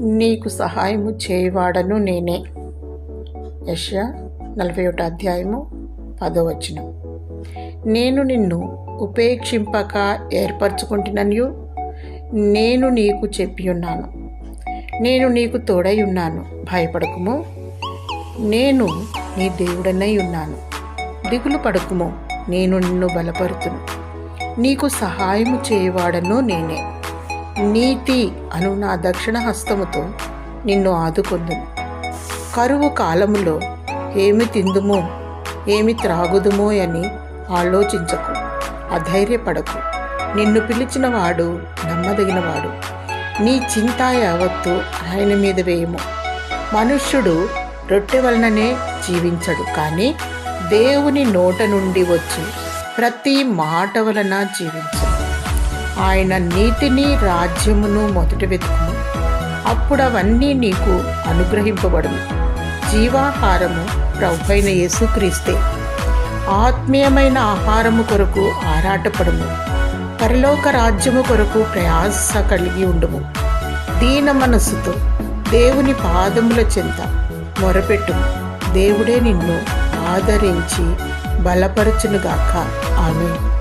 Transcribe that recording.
నీకు సహాయము చేయవాడను నేనే. యష్యా నలభై ఒకటి అధ్యాయము పదవచనం. నేను నిన్ను ఉపేక్షింపక ఏర్పరచుకుంటున్నయు నేను నీకు చెప్పి ఉన్నాను నేను నీకు తోడై ఉన్నాను భయపడకుము. నేను నీ దేవుడనై ఉన్నాను. దిగులు పడకుము. నేను నిన్ను బలపరుతును. నీకు సహాయము చేయవాడను నేనే. నీతి అను నా దక్షిణ హస్తముతో నిన్ను ఆదుకొందును కరువు కాలములో ఏమి తిందుమో ఏమి త్రాగుదుమో అని ఆలోచించకు అధైర్యపడకు. నిన్ను పిలిచిన వాడు నమ్మదగినవాడు. నీ చింత యావత్తు ఆయన మీద వేయము. మనుష్యుడు రొట్టె వలననే జీవించడు కానీ దేవుని నోట నుండి వచ్చి ప్రతి మాట వలన జీవించడు. ఆయన నీతిని రాజ్యమును మొదట వెతుకును అప్పుడు అవన్నీ నీకు అనుగ్రహింపబడును. జీవాహారము ప్రభైన యేసుక్రీస్తే. ఆత్మీయమైన ఆహారము కొరకు ఆరాటపడము. పరలోక రాజ్యము కొరకు ప్రయాస కలిగి ఉండుము. దీన మనస్సుతో దేవుని పాదముల చెంత మొరపెట్టుము. దేవుడే నిన్ను ఆదరించి బలపరచునుగాక. ఆమె